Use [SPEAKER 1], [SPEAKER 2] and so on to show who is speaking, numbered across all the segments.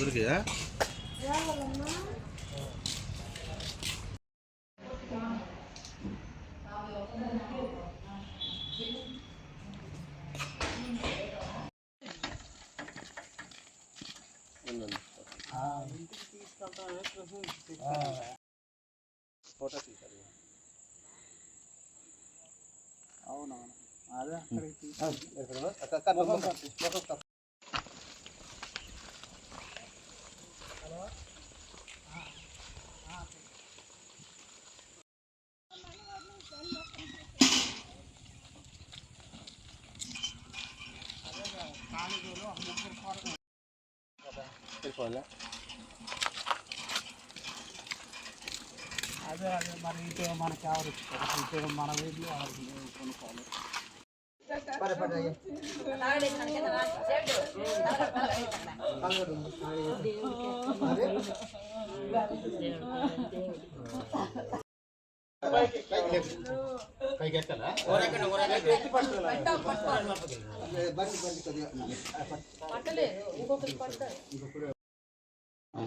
[SPEAKER 1] దొరికాయా photo తీశారు
[SPEAKER 2] అవునవును అదే అక్కడికి అదే అదే మరి ఇటు మనకి ఎవరు ఇస్తారు ఇటు మన వీధిలో ఎవరికి కొనుక్కోవాలి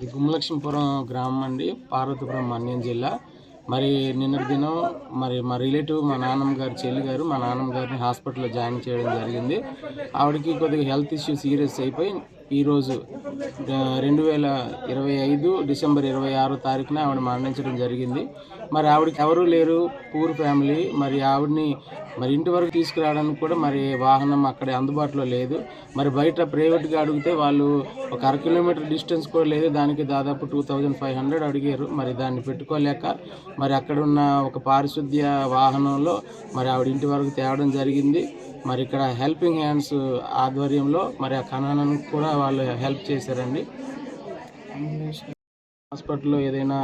[SPEAKER 3] గుమ్మలక్ష్మీపురం గ్రామం అండి పార్వతీపురం మన్యం జిల్లా. మరి నిన్నటి దినం మరి మా రిలేటివ్ మా నాన్నమ్మ గారి చెల్లి గారు మా నాన్నమ్మ గారిని హాస్పిటల్లో జాయిన్ చేయడం జరిగింది. ఆవిడకి కొద్దిగా హెల్త్ ఇష్యూ సీరియస్ అయిపోయి ఈరోజు రెండు వేల ఇరవై ఐదు డిసెంబర్ ఇరవై ఆరో తారీఖున ఆవిడ మరణించడం జరిగింది. మరి ఆవిడకి ఎవరూ లేరు పూర్ ఫ్యామిలీ. మరి ఆవిడని మరి ఇంటి వరకు తీసుకురావడానికి కూడా మరి వాహనం అక్కడ అందుబాటులో లేదు. మరి బయట ప్రైవేట్గా అడిగితే వాళ్ళు ఒక అర కిలోమీటర్ డిస్టెన్స్ కూడా లేదు. దానికి దాదాపు టూ థౌజండ్ ఫైవ్ హండ్రెడ్ అడిగారు. మరి దాన్ని పెట్టుకోలేక మరి అక్కడ ఉన్న ఒక పారిశుద్ధ్య వాహనంలో మరి ఆవిడ ఇంటి వరకు తేవడం జరిగింది. మరి ఇక్కడ హెల్పింగ్ హ్యాండ్స్ ఆధ్వర్యంలో మరి ఆ ఖననం కూడా వాళ్ళు హెల్ప్ చేశారండి. హాస్పిటల్లో ఏదైనా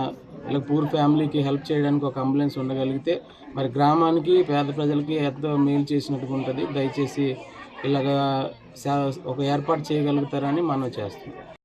[SPEAKER 3] ఇలా పూర్ ఫ్యామిలీకి హెల్ప్ చేయడానికి ఒక అంబులెన్స్ ఉండగలిగితే మరి గ్రామానికి పేద ప్రజలకి ఎంతో మేలు చేసినట్టుగా ఉంటుంది. దయచేసి ఇలాగా ఒక ఏర్పాటు చేయగలుగుతారని మనం చేస్తున్నాం.